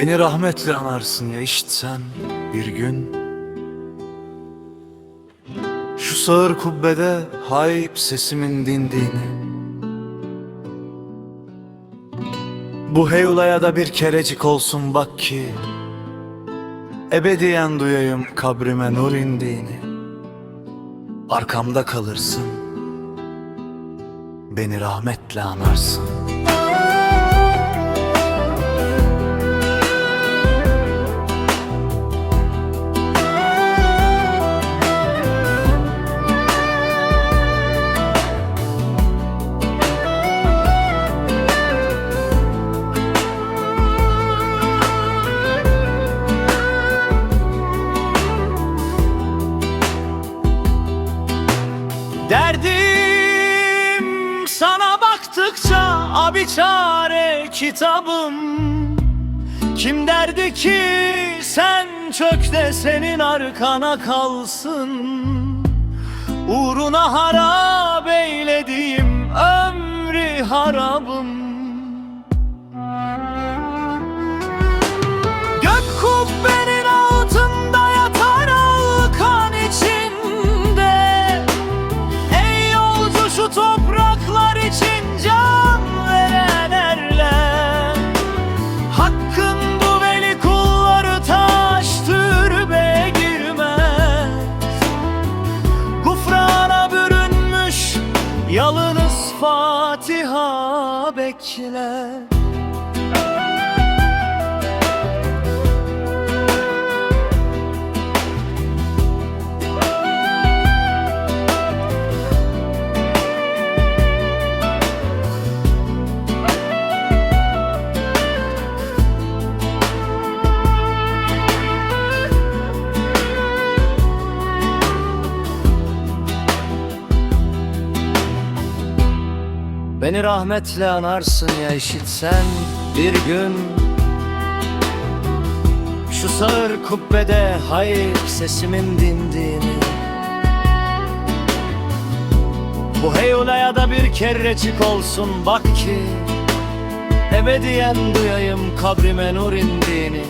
Beni rahmetle anarsın ya işitsen bir gün. Şu sağır kubbede hayp sesimin dindiğini. Bu heyulaya da bir kerecik olsun bak ki Ebediyen duyayım kabrime nur indiğini. Arkamda kalırsın Beni rahmetle anarsın Derdim sana baktıkça abi çare kitabım. Kim derdi ki sen çök de senin arkana kalsın? Uğruna harap eylediğim ömrü harabım yalınız Fatiha bekler Beni rahmetle anarsın ya işitsen bir gün. Şu sağır kubbede hayır sesimin dindiğini. Bu heyulaya da bir kerrecik olsun bak ki. Ebediyen duyayım kabrime nur indiğini.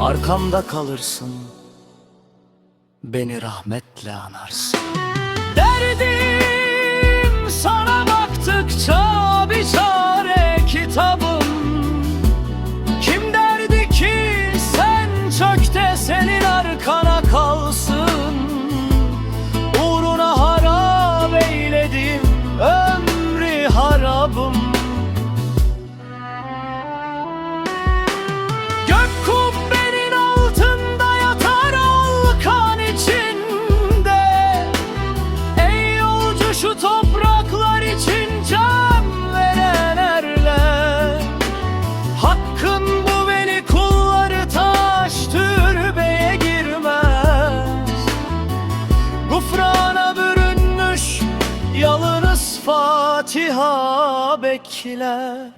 Arkamda kalırsın Beni rahmetle anarsın. Derdim baktıkça bir çare kitabım. Kim derdi ki sen çök de senin arkana kalsın? Uğruna harap eyledim ömrü harabım. Gök kubbenin altında yatar alkan içinde. Ey yolcu Fatiha bekler